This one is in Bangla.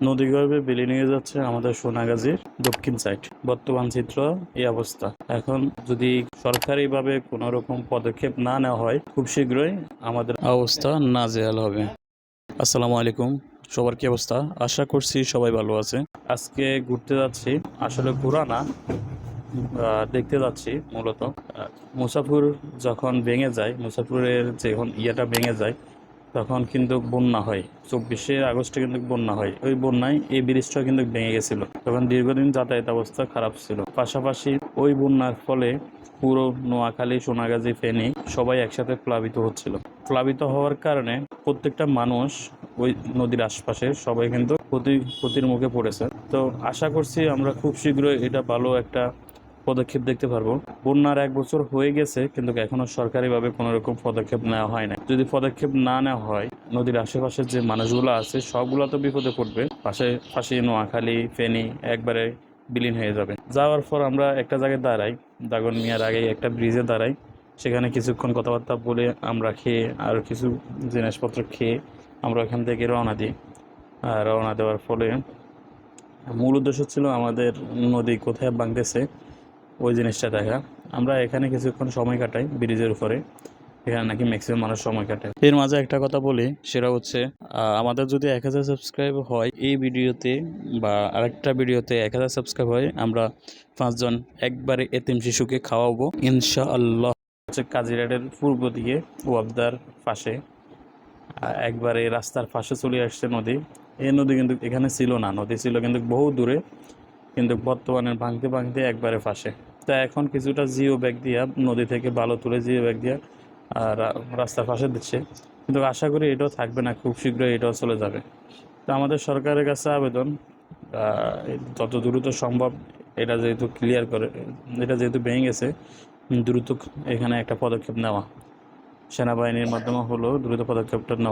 নদীগর্ভে বিলীন হয়ে যাচ্ছে আমাদের সোনাগাজীর দক্ষিণ সাইড বর্তমান চিত্র এই অবস্থা। এখন যদি সরকারিভাবে কোনো রকম পদক্ষেপ না নেওয়া হয় খুব শীঘ্রই আমাদের অবস্থা নাজেহাল হবে। আসসালামু আলাইকুম। সবার কি অবস্থা? আশা করছি সবাই ভালো আছে। আজকে ঘুরতে যাচ্ছি। আসলে ঘোরা না আহ, দেখতে যাচ্ছি মূলত। মুসাফুর যখন ভেঙে যায় মুসাফুরের যখন ইয়েটা ভেঙে যায় তখন কিন্তু বন্যা হয়। চব্বিশে আগস্টে কিন্তু বন্যা হয়। ওই বন্যায় এই ব্রিজটা কিন্তু ভেঙে গেছিল। তখন দীর্ঘদিন যাতায়াত অবস্থা খারাপ ছিল। পাশাপাশি ওই বন্যার ফলে পুরো নোয়াখালী, সোনাগাজী, ফেনী সবাই একসাথে প্লাবিত হচ্ছিল। প্লাবিত হওয়ার কারণে প্রত্যেকটা মানুষ ওই নদীর আশপাশে সবাই কিন্তু ক্ষতি, ক্ষতির মুখে পড়েছে। তো আশা করছি আমরা খুব শীঘ্রই এটা ভালো একটা পদক্ষেপ দেখতে পারব। বন্যার এক বছর হয়ে গেছে, কিন্তু এখনও সরকারিভাবে কোনো রকম পদক্ষেপ নেওয়া হয় না যদি পদক্ষেপ না নেওয়া হয়, নদীর আশেপাশে যে মানুষগুলো আছে, সবগুলো তো বিপদে পড়বে। পাশে পাশে নোয়াখালী, ফেনী একবারে বিলীন হয়ে যাবে। যাওয়ার পর আমরা একটা জায়গায় দাঁড়াই। দাগন মিয়ার আগে একটা ব্রিজে দাঁড়াই। সেখানে কিছুক্ষণ কথাবার্তা বলে আমরা খেয়ে আর কিছু জিনিসপত্র খেয়ে আমরা ওখান থেকে রওনা দিই। আর রওনা দেওয়ার ফলে মূল উদ্দেশ্য ছিল আমাদের নদী কোথায় ভাঙতেছে ওই জিনিসটা দেখা। আমরা এখানে কিছুক্ষণ সময় কাটাই ব্রিজের উপরে। এখানে নাকি ম্যাক্সিমাম মানুষ সময় কাটায় এর মাঝে একটা কথা বলি, সেটা হচ্ছে আমাদের যদি এক হাজার সাবস্ক্রাইব হয় এই ভিডিওতে বা আরেকটা ভিডিওতে এক হাজার সাবস্ক্রাইব হয়, আমরা পাঁচজন একবারে এতিম শিশুকে খাওয়াবো। ইনশা আল্লাহ হচ্ছে কাজিরাটের পূর্ব দিকে, ওয়াবদার পাশে একবারে রাস্তার পাশে চলে আসছে নদী। এই নদী কিন্তু এখানে ছিল না। নদী ছিল কিন্তু বহু দূরে। কিন্তু বর্তমানে ভাঙতে ভাঙতে একবারে ফাঁসে। তা এখন কিছুটা জিও ব্যাগ দিয়া, নদী থেকে বালু তুলে জিও ব্যাগ দিয়া আর রাস্তার পাশে দিচ্ছে। কিন্তু আশা করি এটাও থাকবে না, খুব শীঘ্রই এটাও চলে যাবে। তো আমাদের সরকারের কাছে আবেদন যত দ্রুত সম্ভব এটা যেহেতু ক্লিয়ার করে, এটা যেহেতু ভেঙে গেছে, দ্রুত এখানে একটা পদক্ষেপ নেওয়া। সেনাবাহিনীর মাধ্যমে হলো দ্রুত পদক্ষেপটা নেওয়া।